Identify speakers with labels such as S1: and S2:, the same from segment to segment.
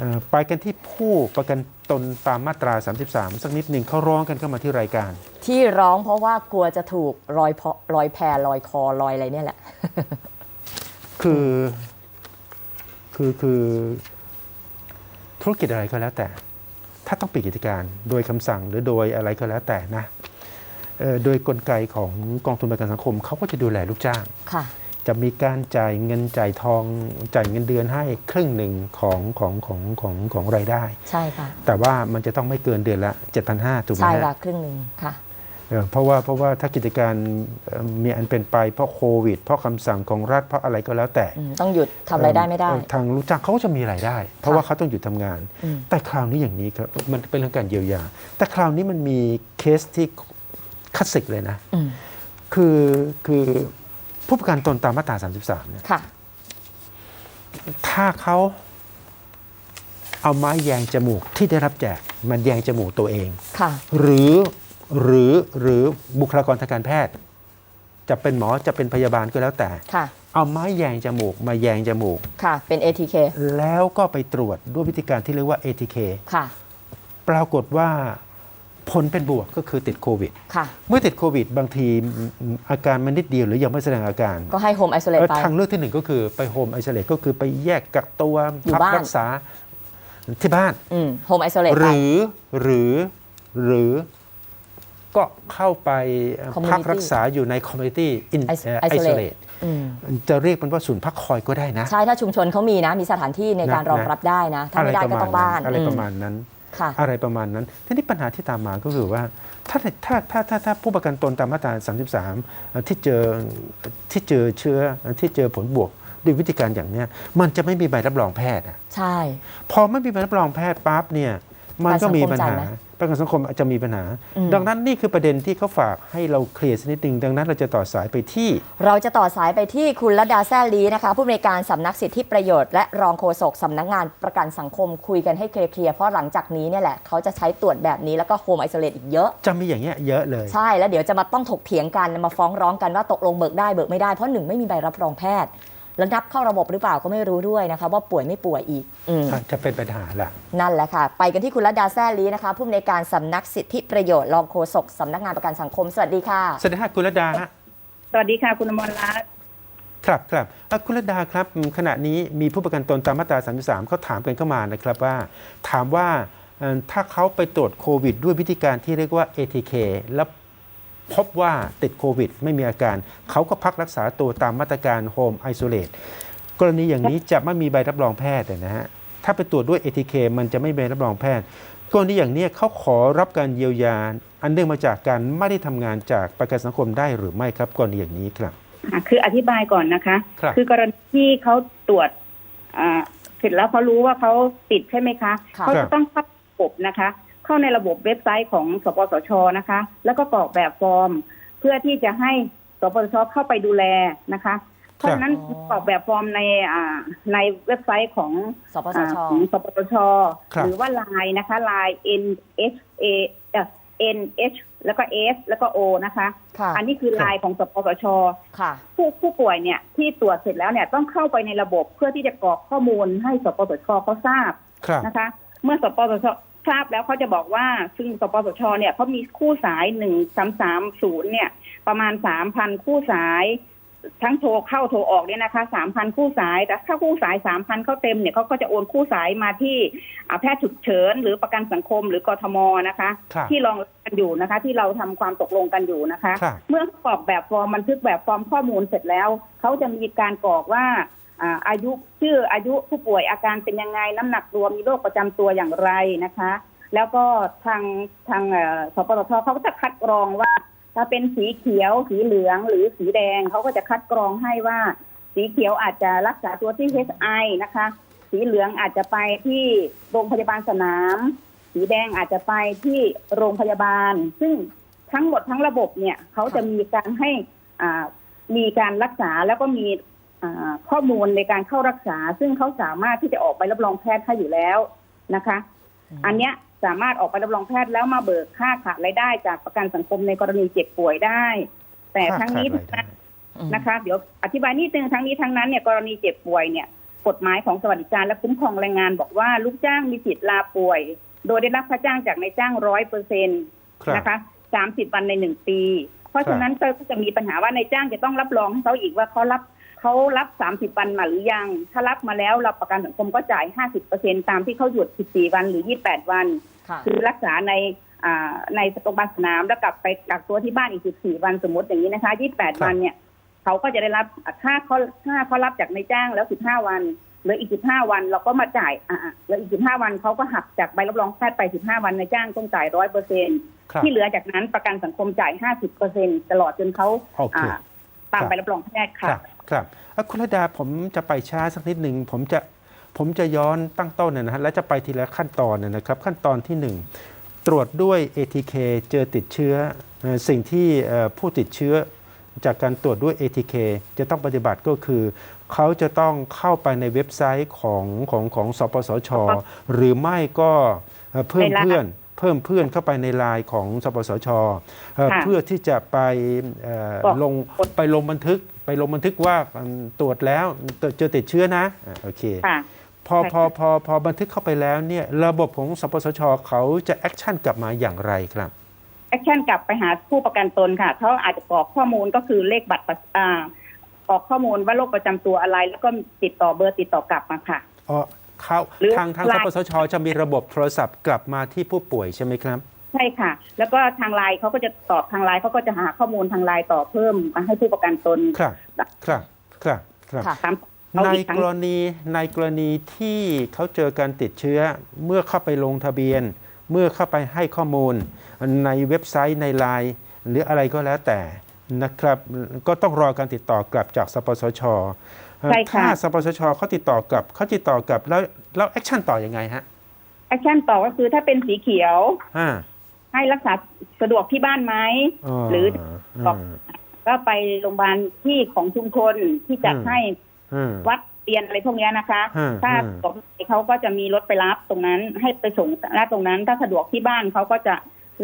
S1: เอ่อไปกันที่ผู้ประกันตนตามมาตรา 33 สักนิดหนึ่งเขาร้องกันเข้ามาที่รายการ
S2: ที่ร้องเพราะว่ากลัวจะถูกรอยพอรอยแพรลอยคอรอยอะไรเนี่ยแหละ
S1: คือคือคือธุรกิจอะไรก็แล้วแต่ ถ้าต้องปิดกิจการโดยคำสั่งหรือโดยอะไรก็แล้วแต่นะเอ่อโดยกลไกของกองทุนประกันสังคมเขาก็จะดูแลลูกจ้าง
S2: ค่ะ
S1: จะมีการจ่ายเงินจ่ายทองจ่ายเงินเดือนให้ครึ่งหนึ่งของของของของของรายได้
S2: ใช่ค่ะ
S1: แต่ว่ามันจะต้องไม่เกินเดือนละ7,500ถูกไหม
S2: ใช่
S1: ฮะ
S2: ค่ะครึ่งหนึ่งค่ะ
S1: เออเพราะว่าเพราะว่าถ้ากิจการเอ่อมีอันเป็นไปเพราะโควิด เพราะคำสั่งของรัฐเพราะอะไรก็แล้วแต่
S2: อืมต้องหยุดทำอะไรได้ไม่ได้
S1: เอ่อทางลูกจ้างเขาก็จะมีรายได้ เพราะว่าเขาต้องหยุดทำงาน
S2: อืม
S1: แต่คราวนี้อย่างนี้ครับมันเป็นเรื่องการเยียวยา แต่คราวนี้มันมีเคสที่คลาสสิกเลยนะ
S2: อืม
S1: คือคือ ผู้ประกันตนตามมาตรา 33เนี่ย
S2: ค่ะ
S1: ถ้าเขาเอาไม้แยงจมูกที่ได้รับแจกมันแยงจมูกตัวเอง
S2: ค่ะ
S1: หรือหรือหรือบุคลากรทางการแพทย์ จะเป็นหมอจะเป็นพยาบาลก็แล้วแต่
S2: ค่ะ
S1: เอาไม้แยงจมูกมาแยงจมูก
S2: ค่ะ เป็น ATK
S1: แล้วก็ไปตรวจด้วยวิธีการที่เรียกว่า ATK
S2: ค่ะ
S1: ปรากฏว่า ผลเป็นบวกก็คือติดโควิด
S2: ค่ะ
S1: เมื่อติดโควิด บางทีอาการมันนิดเดียวหรือยังไม่แสดงอาการ
S2: ก็ให้ Home Isolate
S1: เอ่อ
S2: ไป
S1: ทางเลือกที่หนึ่งก็คือไปโฮมไอ o l เลตก็คือไปแยกกักตัว
S2: อยู่
S1: พัก
S2: บ้าน
S1: รักษาที่บ้าน
S2: อืม Home Isolate
S1: ห
S2: ไป
S1: รือหรือหรือก็เข้าไป
S2: Community
S1: พักรักษาอยู่ในคอมมูนิตี้อิน
S2: Is-
S1: ไอ
S2: isolate
S1: โซเลต
S2: อืม
S1: จะเรียกมันว่าศูนย์พักคอยก็ได้นะ
S2: ใช่ถ้าชุมชนเขามีนะ มีสถานที่ในการ
S1: นะ
S2: รองรับได้นะ ถ้าไม่ได้ก็ต้องบ้าน
S1: อะไรประมา
S2: อื
S1: ณนั้น
S2: ค่ะ
S1: อะไรประมาณนั้น ทีนี้ปัญหาที่ตามมาก็คือว่าถ้าถ้าถ้าถ้าถ้าผู้ประกันตนตามมาตรา 33 ที่เจอที่เจอเชื้อที่เจอผลบวกด้วยวิธีการอย่างเนี้ยมันจะไม่มีใบรับรองแพทย์อะ
S2: ใช่
S1: พอไม่มีใบรับรองแพทย์ปั๊บเนี่ยมันก็มีปัญหา
S2: ประกันสังคมจ่ายไหม
S1: ประกันสังคมอาจจะมีปัญหา
S2: อืม
S1: ดังนั้นนี่คือประเด็นที่เขาฝากให้เราเคลียร์สักนิดนึงดังนั้นเราจะต่อสายไปที่
S2: เราจะต่อสายไปที่คุณระดาแซ่ลีนะคะผู้อำนวยการสำนักสิทธิประโยชน์และรองโฆษกสำนักงานประกันสังคมคุยกันให้เคลียร์ๆเพราะหลังจากนี้เนี่ยแหละเขาจะใช้ตรวจแบบนี้แล้วก็โฮมไอโซเลตอีกเยอะ
S1: จะมีอย่างเงี้ยเยอะเลย
S2: ใช่แล้วเดี๋ยวจะมาต้องถกเถียงกันมาฟ้องร้องกันว่าตกลงเบิกได้เบิกไม่ได้เพราะหนึ่งไม่มีใบรับรองแพทย์ แล้วนับเข้าระบบหรือเปล่าก็ไม่รู้ด้วยนะคะ ว่าป่วยไม่ป่วยอีกอืม
S1: จะเป็นปัญหาละ
S2: นั่นแหละค่ะ ไปกันที่คุณระดาแซ่ลีนะคะผู้อำนวยการสำนักสิทธิประโยชน์รองโฆษกสำนักงานประกันสังคมสวัสดีค่ะ
S1: สวัสดีค่ะคุณระดาฮะ
S3: สวัสดีค่ะคุณอมรรัตน์
S1: ครับครับเอ่อคุณระดาครับอืมขณะนี้มีผู้ประกันตนตามมาตรา 33เขาถามกันเข้ามานะครับว่า ถามว่าเอ่อถ้าเขาไปตรวจโควิด ด้วยวิธีการที่เรียกว่า ATK แล้ว พบว่าติดโควิด ไม่มีอาการ เขาก็พักรักษาตัวตามมาตรการ Home Isolate กรณีอย่างนี้จะไม่มีใบรับรองแพทย์นะฮะถ้าไปตรวจด้วย ATK มันจะไม่มีใบรับรองแพทย์กรณีอย่างนี้เขาขอรับการเยียวยา อันเนื่องมาจากการไม่ได้ทำงานจากประกันสังคมได้หรือไม่ครับกรณีอย่างนี้ครับ
S3: อะคืออธิบายก่อนนะคะ
S1: ครับ
S3: อกรณีที่เขาตรวจอ่าเสร็จแล้วเขารู้ว่าเขาติดใช่ไหมคะ
S2: ค่ะ
S3: เขาจะต้องเข้าระบบนะคะ เข้าในระบบเว็บไซต์ของสปสชนะคะ แล้วก็กรอกแบบฟอร์ม เพื่อที่จะให้สปสชเข้าไปดูแลนะคะเพราะฉะนั้น
S2: อ๋อ
S3: กรอกแบบฟอร์มในอ่าในเว็บไซต์ของ
S2: สปส
S3: อ่า
S2: ช
S3: ของสปสช
S1: ครับ
S3: หรือว่าไลน์นะคะไลน์ N H A เอ่อ N H แล้วก็ S แล้วก็ O นะคะ
S2: ค่ะ
S3: อันนี้คือไลน์ของสปสช
S2: ค่ะ
S3: ผู้ผู้ป่วยเนี่ยที่ตรวจเสร็จแล้วเนี่ยต้องเข้าไปในระบบเพื่อที่จะกรอกข้อมูลให้สปสชเขาทราบ
S1: ครับ
S3: นะคะ เมื่อสปสช ทราบแล้วเขาจะบอกว่าซึ่งสปสชเนี่ยเขามีคู่สายหนึ่งสามสามศูนย์เนี่ย ประมาณสามพันคู่สาย ทั้งโทรเข้าโทรออกเนี่ยนะคะสามพันคู่สายแต่ถ้าคู่สายสามพันเข้าเต็มเนี่ยเขาก็จะโอนคู่สายมาที่อ่าแพทย์ฉุกเฉินหรือประกันสังคมหรือกทมนะคะ
S1: ครับ
S3: ที่รองรับกันอยู่นะคะ ที่เราทำความตกลงกันอยู่นะคะ
S1: ครับ
S3: เมื่อกรอกแบบฟอร์มบันทึกแบบฟอร์มข้อมูลเสร็จแล้วเขาจะมีการกรอกว่า อายุชื่ออายุผู้ป่วยอาการเป็นยังไงน้ำหนักรวมมีโรคประจำตัวอย่างไรนะคะ แล้วก็ทางทางเอ่อสปสชเขาก็จะคัดกรองว่า ถ้าเป็นสีเขียวสีเหลืองหรือสีแดงเขาก็จะคัดกรองให้ว่า สีเขียวอาจจะรักษาตัวที่ HI นะคะ สีเหลืองอาจจะไปที่โรงพยาบาลสนาม สีแดงอาจจะไปที่โรงพยาบาล ซึ่งทั้งหมดทั้งระบบเนี่ยเขาจะมีการให้อ่ามีการรักษาแล้วก็มี ข้อมูลในการเข้ารักษา ซึ่งเขาสามารถที่จะออกไปรับรองแพทย์ให้อยู่แล้วนะคะ อันเนี้ยสามารถออกไปรับรองแพทย์แล้วมาเบิกค่าขาดรายได้จากประกันสังคมในกรณีเจ็บป่วยได้ แต่ทั้งนี้
S1: ค่า
S3: ทั้ง
S1: ขาดรายได้
S3: นั้นนะคะ เดี๋ยวอธิบายนิดนึงทั้งนี้ทั้งนั้นเนี่ยกรณีเจ็บป่วยเนี่ยกฎหมายของสวัสดิการและคุ้มครองแรงงานบอกว่าลูกจ้างมีสิทธิ์ลาป่วย โดยได้รับค่าจ้างจากนายจ้างร้อยเปอร์เซ็นต์
S1: ครับ
S3: นะคะสามสิบวันในหนึ่งปี เพราะฉะนั้นก็จะมีปัญหาว่านายจ้างจะต้องรับรองให้เขาอีกว่าเขารับ เขารับสามสิบวันมาหรือยัง ถ้ารับมาแล้วเราประกันสังคมก็จ่ายห้าสิบเปอร์เซ็นตามที่เขาหยุดสิบสี่วันหรือยี่แปดวัน
S2: ค่ะ
S3: คือรักษาในอ่าในโรงพยาบาลสนามแล้วกลับไปกักตัวที่บ้านอีก14วันสมมติอย่างนี้นะคะ28วันเนี่ยเขาก็จะได้รับค่าเขาค่าเขารับจากนายจ้างแล้ว15วันเหลืออีก15วันเราก็มาจ่ายอ่าเหลืออีก15วันเขาก็หักจากใบรับรองแพทย์ไป15วันนายจ้างต้องจ่ายร้อยเปอร์เซ็น
S1: ครับ
S3: ที่เหลือจากนั้นประกันสังคมจ่าย50เปอร์เซ็นตลอดจนเขา
S1: โอเค
S3: อ่าตาม
S1: ครับ
S3: ใบรับรองแพทย์
S1: ครั
S3: ค่ะ
S1: บ ครับเอ่อคุณระดาผมจะไปช้าสักนิดหนึ่งผมจะผมจะย้อนตั้งต้นนะฮะและจะไปทีละขั้นตอนนะนะครับ ขั้นตอนที่หนึ่งตรวจด้วย ATK เจอติดเชื้อเอ่อสิ่งที่เอ่อผู้ติดเชื้อจากการตรวจด้วย ATK จะต้องปฏิบัติก็คือ เขาจะต้องเข้าไปในเว็บไซต์ของของของสปสช หรือไม่ก็เอ่อเพิ่ม
S3: ในไลน์
S1: เพื่อนเพิ่มเพื่อนเข้าไปในไลน์ของสปสชเอ่อ
S3: ค่ะ
S1: เพื่อที่จะไปเอ่อ
S3: บอก
S1: ลงไปลงบันทึก ไปลงบันทึกว่าอืมตรวจแล้วเจอติดเชื้อนะอะโอเค
S3: ค่ะ
S1: พอ
S3: ใช่
S1: พอ
S3: ค่ะ
S1: พอพอบันทึกเข้าไปแล้วเนี่ยระบบของสปสชเขาจะแอคชั่นกลับมาอย่างไรครับ
S3: แอคชั่นกลับไปหาผู้ประกันตนค่ะเขาอาจจะกรอกข้อมูลก็คือเลขบัตรประอ่ากรอกข้อมูลว่าโรคประจำตัวอะไร แล้วก็ติดต่อเบอร์ติดต่อกลับมาค่ะ
S1: อ๋อเขา
S3: หรือ
S1: ทางทาง
S3: ไล
S1: ส
S3: น์
S1: ปสชจะมีระบบโทรศัพท์กลับมาที่ผู้ป่วยใช่ไหมครับ
S3: ใช่ค่ะ แล้วก็ทางไลน์เขาก็จะตอบทางไลน์เขาก็จะหาข้อมูลทางไลน์ต่อเพิ่มมาให้ผู้ประกันตน
S1: ครับ ครับ ครับ ครับ
S2: ค่ะ
S3: ถามเขา
S1: ใน
S3: อีกครั้
S1: ก
S3: ง
S1: รณีในกรณีที่เขาเจอการติดเชื้อเมื่อเข้าไปลงทะเบียน เมื่อเข้าไปให้ข้อมูล ในเว็บไซต์ในไลน์หรืออะไรก็แล้วแต่นะครับ ก็ต้องรอการติดต่อกลับจากสปสช
S3: ใช่ค่ะ
S1: ถ้าสปสชเขาติดต่อกลับเขาติดต่อกลับแล้วแล้วแอคชั่นต่อยังไงฮะ
S3: แอคชั่นต่อก็คือถ้าเป็นสีเขียว
S1: อ่า
S3: ให้รักษาสะดวกที่บ้านไหมหรือ
S1: อ่า
S3: ก็ไปโรงพยาบาลที่ของชุมชนที่จัด
S1: อืม
S3: ให้
S1: อืม
S3: วัดเรียนอะไรพวกเนี้ยนะคะ
S1: อืม
S3: ถ้า
S1: อืม
S3: สะดวกเขาก็จะมีรถไปรับตรงนั้น ให้ไปส่งณตรงนั้น ถ้าสะดวกที่บ้านเขาก็จะ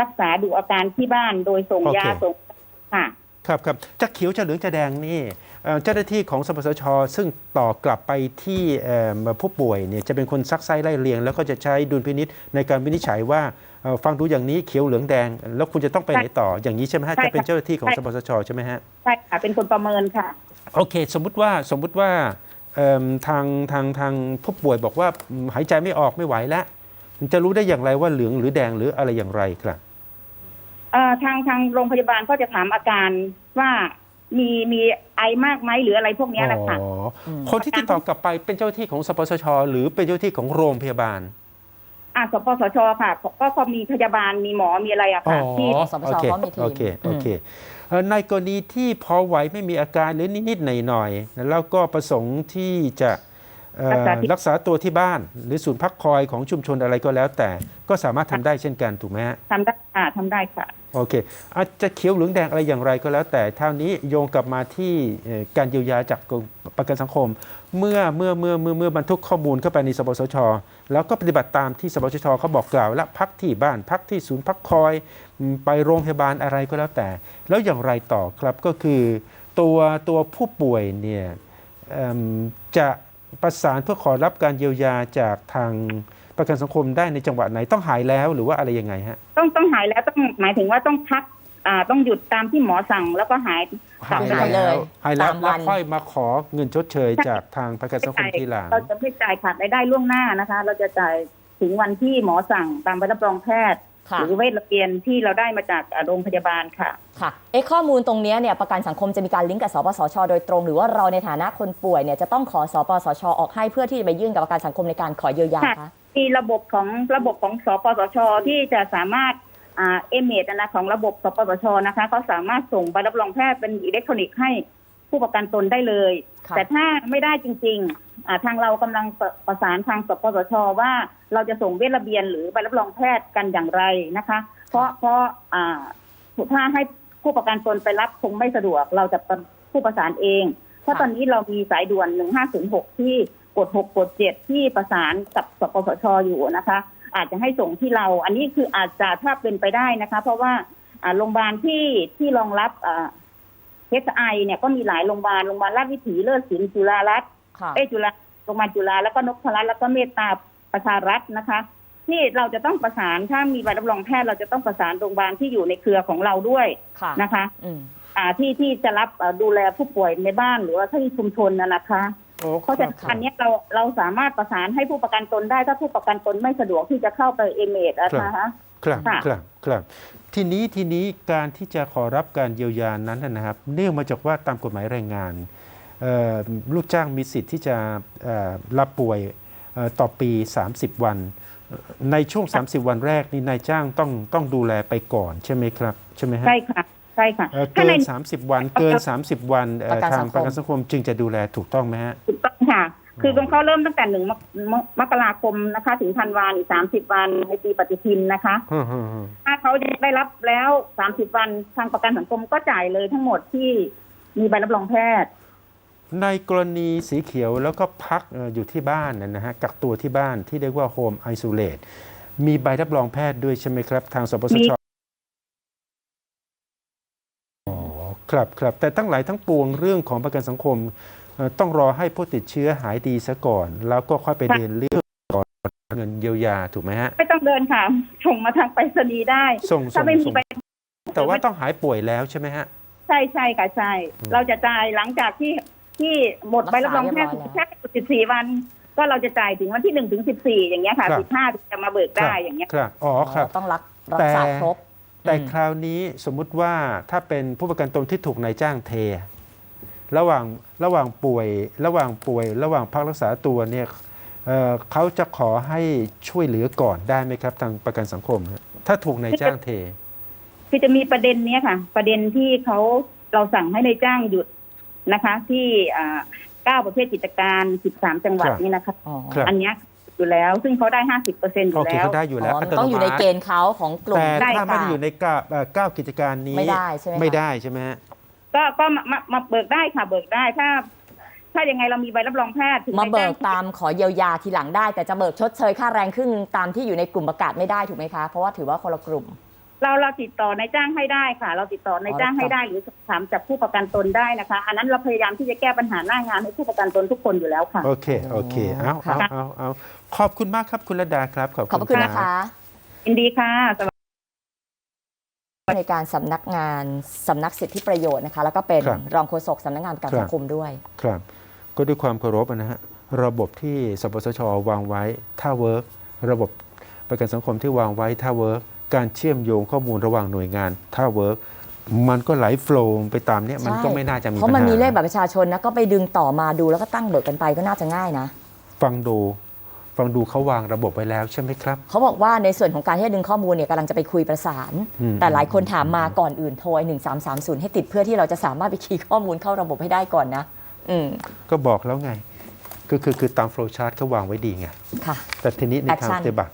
S3: รักษาดูอาการที่บ้านโดยส่งยาส่งค่ะ
S1: ครับครับจะเขียวจะเหลืองจะแดงนี่เอ่อเจ้าหน้าที่ของสปสช ซึ่งต่อกลับไปที่เอ่อผู้ป่วยเนี่ยจะเป็นคนซักไซไล่เรียง แล้วก็จะใช้ดุลพินิษในการวินิจฉัยว่าเอ่อ ฟังดูอย่างนี้เขียวเหลืองแดง แล้วคุณจะต้องไปไหนต่ออย่างนี้ใช่ไหมฮะ
S3: ใช่
S1: จะเป็น
S3: ค่ะ
S1: เจ้าหน้าที่ของ
S3: ใช่
S1: สปสชใช่ไหมฮะ
S3: ใช่ค่ะเป็นคนประเมินค่ะ
S1: โอเค สมมุติว่าสมมุติว่าเอิ่มทางทางทางผู้ป่วยบอกว่าอืมหายใจไม่ออกไม่ไหวแล้วจะรู้ได้อย่างไรว่าเหลืองหรือแดงหรืออะไรอย่างไรครับ
S3: เอ่อทางทางโรงพยาบาลก็จะถามอาการว่ามีมีไอมากไหมหรืออะไรพวกเนี้ยแหละค่ะ
S1: อ๋ออ
S2: ม
S1: คนที่ติดต่อกลับไปเป็นเจ้าหน้าที่ของสปสช หรือเป็นเจ้าหน้าที่ของโรงพยาบาล
S3: อะสปสชค่ะ ก็ก็มีพยาบาลมีหมอมีอะไรอะค่ะที่
S2: สปส
S1: โอเค
S2: เขามีทีม
S1: โอเคโอเค
S2: อื
S1: เอ่อในกรณีที่พอไหวไม่มีอาการหรือนิดๆหน่อยๆแล้วก็ประสงค์ที่จะเอ่อ
S3: รักษาที่
S1: รักษาตัวที่บ้าน หรือศูนย์พักคอยของชุมชนอะไรก็แล้วแต่ก็สามารถทำได้เช่นกันถูกไหมฮะ
S3: ทำได้ค่ะทำได้ค่ะ
S1: โอเคอาจจะเขียวเหลืองแดงอะไรอย่างไรก็แล้ว แต่เท่านี้โยงกลับมาที่การเยียวยาจากประกันสังคม เมื่อเมื่อเมื่อเมื่อเมื่อบรรทุกข้อมูลเข้าไปในสปสช แล้วก็ปฏิบัติตามที่สปสชเขาบอกกล่าว และพักที่บ้านพักที่ศูนย์พักคอยไปโรงพยาบาลอะไรก็แล้วแต่ แล้วอย่างไรต่อครับก็คือ ตัวตัวผู้ป่วยเนี่ยจะประสานเพื่อขอรับการเยียวยาจากทาง ประกันสังคมได้ในจังหวะไหนต้องหายแล้วหรือว่าอะไรยังไงฮะ
S3: ต้องต้องหายแล้วต้องหมายถึงว่าต้องพักอ่าต้องหยุดตามที่หมอสั่งแล้วก็หาย
S1: หาย
S2: หายเลย
S1: หายแล้ว
S2: ตามวั
S1: แล้ว
S2: น
S1: ค่อยมาขอเงินชดเชยจากทางประกันสังคมทีหลัง
S3: เราจะไม่จ่ายขาดรายได้ล่วงหน้านะคะ เราจะจ่ายถึงวันที่หมอสั่งตามใบรับรองแพทย์
S2: ค่ะ
S3: หรือเวชระเบียนที่เราได้มาจากอ่าโรงพยาบาลค่ะ
S2: ค่ะ เอ๊ะข้อมูลตรงเนี้ยเนี่ยประกันสังคมจะมีการลิงก์กับสปสช โดยตรง หรือว่าเราในฐานะคนป่วยเนี่ยจะต้องขอสปสช ออกให้เพื่อที่จะไปยื่นกับประกันสังคมในการขอเยียวยา
S3: ค่ะ
S2: คะ
S3: มีระบบของระบบของสปสช ที่จะสามารถอ่าเอเมดนะของระบบสปสชนะคะเขาสามารถส่งใบรับรองแพทย์เป็นอิเล็กทรอนิกส์ให้ผู้ประกันตนได้เลย
S2: ค่ะ
S3: แต่ถ้าไม่ได้จริงๆอ่าทางเรากำลังประประสานทางสปสช ว่าเราจะส่งเวชระเบียนหรือใบรับรองแพทย์กันอย่างไรนะคะ เพราะเพราะอ่าถ้าให้ผู้ประกันตนไปรับคงไม่สะดวกเราจะเป็นผู้ประสานเองเพราะตอนนี้เรามีสายด่วน 1506 ที่ กด6กด7ที่ประสานกับสปสชอยู่นะคะ อาจจะให้ส่งที่เรา อันนี้คืออาจจะถ้าเป็นไปได้นะคะ เพราะว่าอ่าโรงพยาบาลที่ที่รองรับอ่าเอสไอเนี่ยก็มีหลายโรงพยาบาลโรงพยาบาลราชวิถีเลิศศิลป์จุฬารัตน์
S2: ค่ะ
S3: เอยจุฬาโรงพยาบาลจุฬาแล้วก็นพรัตน์แล้วก็เมตตาประชารัฐนะคะ ที่เราจะต้องประสานถ้ามีใบรับรองแพทย์เราจะต้องประสานโรงพยาบาลที่อยู่ในเครือของเราด้วย
S2: ค่ะ
S3: นะคะ
S2: อืม
S3: อ่าที่ที่จะรับเอ่อดูแลผู้ป่วยในบ้านหรือว่าที่ชุมชนนะนะคะ
S1: โอ้
S3: เพราะฉะนั้น
S2: ครับ
S3: อันเนี้ยเราเราสามารถประสานให้ผู้ประกันตนได้ถ้าผู้ประกันตนไม่สะดวกที่จะเข้าไปเอเมดนะคะ
S1: ครับ
S3: ค่ะ
S1: ครับครับทีนี้ทีนี้การที่จะขอรับการเยียวยานั้นนะนะครับ เนื่องมาจากว่าตามกฎหมายแรงงานเอ่อลูกจ้างมีสิทธิ์ที่จะเอ่อรับป่วยเอ่อต่อปี 30 วันเอ่อในช่วง 30 วันแรกนี่นายจ้างต้องต้องดูแลไปก่อนใช่ไหมครับ ใช่ไหมฮะ
S3: ใช่ค่ะ ใช่ค่ะ
S1: เอ่อ
S3: ถ้า
S1: เกิ
S3: ใน
S1: น30 วันเกิน 30 วันเอ่อ
S2: ประกัน
S1: ทา
S2: สั
S1: ง
S2: งคม
S1: ประกันสังคมจึงจะดูแลถูกต้องไหมฮะ
S3: ถูกต้องค่ะ คือตรงเขาเริ่มตั้งแต่หนึ่งมกมกมกราคมนะคะ ถึงธันวาอีกสามสิบวันในปีปฏิทินนะคะ
S1: ฮึ่มๆ
S3: ถ้าเขาได้รับแล้วสามสิบวันทางประกันสังคมก็จ่ายเลยทั้งหมดที่มีใบรับรองแพทย์
S1: ๆในกรณีสีเขียวแล้วก็พักเอ่ออยู่ที่บ้านนะนะฮะกักตัวที่บ้านที่เรียกว่า Home Isolate มีใบรับรองแพทย์ด้วยใช่ไหมครับ ทางสปส
S3: มี
S1: ช ครับครับแต่ทั้งหลายทั้งปวงเรื่องของประกันสังคมเอ่อต้องรอให้ผู้ติดเชื้อหายดีซะก่อน แล้วก็ค่อยไปเรียนเรื่องก่อนเงินเยียวยาถูกไหมฮะ
S3: ไม่ต้องเดินค่ะส่งมาทางไปรษณีย์ได้
S1: ส่ง
S3: ถ้า
S1: ส่ง
S3: ไม่มี
S1: ส่ง
S3: ใบ
S1: แต่ว่าต้องหายป่วยแล้วใช่ไหมฮะ
S3: ใช่ใช่ค่ะใช่
S1: อืม
S3: เราจะจ่ายหลังจากที่ที่หมดใบรับรองแพทย์
S2: รักษาเรียบร้อยแล้ว
S3: แค่สิบสี่วัน ก็เราจะจ่ายถึงวันที่หนึ่งถึงสิบสี่อย่างเงี้ยค่ะ
S1: ครับ
S3: สิบห้าจะมาเบิกได้อย่างเงี้ย
S1: ครับอ๋อครับ
S2: ต้องรักรักษา
S1: แต่
S2: ครบ
S1: แต่
S2: อืม
S1: คราวนี้สมมุติว่าถ้าเป็นผู้ประกันตนที่ถูกนายจ้างเท ระหว่างระหว่างป่วยระหว่างป่วย ระหว่างพักรักษาตัวเนี่ยเอ่อเขาจะขอให้ช่วยเหลือก่อนได้ไหมครับ ทางประกันสังคมฮะถ้าถูกนายจ้างเท
S3: คือจะมีประเด็นเนี้ยค่ะ ประเด็นที่เขาเราสั่งให้ในายจ้างหยุดนะคะ ที่อ่าเก้าประเภทกิจการสิบสามจังหวัด
S1: ครับ
S3: นี่นะคะ
S2: อ๋อ
S1: ครับ
S3: อันเนี้ย อยู่แล้ว ซึ่งเขาได้ห้าสิบเปอร์เซ็นต์อ
S1: โอยู่เค
S3: แล้ว
S1: เขาได้อยู่แล้ว
S2: อ๋อ
S1: อั
S2: มัน
S1: ตโน
S2: ต้องอยู่ใน
S1: มั
S2: เก
S1: ติ
S2: ณฑ์เขาของกลุ่ม
S1: แต่
S3: ได้
S1: ถ้าไม่ได้
S3: ค่ะ
S1: อยู่ในเก้าเอ่อเก้ากิจการนี้
S2: ไม่ได้ใช่ไหมคะ
S1: ไม่ได้ใช่ไหมฮะ
S3: ก็ก็มามามาเบิกได้ค่ะเบิกได้ถ้า ถ้ายังไงเรามีใบรับรองแพทย์ถึง
S2: มา
S3: ใน
S2: เบิ
S3: จ้าง
S2: กตามขอเยียวยาทีหลังได้ แต่จะเบิกชดเชยค่าแรงครึ่งหนึ่งตามที่อยู่ในกลุ่มประกาศไม่ได้ถูกไหมคะ เพราะว่าถือว่าคนละกลุ่ม
S3: เราเราติดต่อในายจ้างให้ได้ค่ะ เราติดต่อในายจ้างให้ได้หรือสอบถามจากผู้ประกันตนได้นะคะ อันนั้นเราพยายามที่จะแก้ปัญหาหน้างานให้ผู้ประกันตนทุกคนอยู่แล้วค่ะ
S1: โอเคโอเคเอา
S2: ค่ะ
S1: เอาเอาเอาขอบคุณมากครับคุณระดาครับ ขอบ
S2: ขอบพระคุณ
S1: รั
S2: นะคะ
S3: ยินดีค่ะสวัสดี
S2: ในการสำนักงานสำนักสิทธิประโยชน์นะคะ แล้วก็เป็น
S1: ครับ
S2: รองโฆษกสำนักงานประกัน
S1: ครับ
S2: สังคมด้วย
S1: ครับก็ด้วยความเคารพนะฮะระบบที่สปสชวางไว้ถ้าเวิร์กระบบประกันสังคมที่วางไว้ถ้าเวิร์ก การเชื่อมโยงข้อมูลระหว่างหน่วยงาน ถ้าเวิร์กมันก็ไหลโฟล์ไปตามเนี้ยมันก็
S2: ใช่
S1: ไม่น่าจะมี
S2: เพราะมัน
S1: ปัญห
S2: มีเลขบัตรประชาชนนะก็ไปดึงต่อมาดูแล้วก็ตั้งเบิกกันไปก็น่าจะง่ายนะ
S1: ฟังดูฟังดูเขาวางระบบไว้แล้วใช่ไหมครับ
S2: เขาบอกว่าในส่วนของการที่จะดึงข้อมูลเนี่ยกำลังจะไปคุยประสาน
S1: อืม
S2: แต่หลายคนถามมาก่อนอื่นโทรหนึ่งสามสามศูนย์ให้ติดเพื่อที่เราจะสามารถไปคีย์ข้อมูลเข้าระบบให้ได้ก่อนนะอืม
S1: ก็บอกแล้วไงคือคือคือตามโฟล์ชาร์ตเขาวางไว้ดีไง
S2: ค่ะ
S1: แต่ทีนี้ในทาง
S2: Action
S1: ปฏิบัติ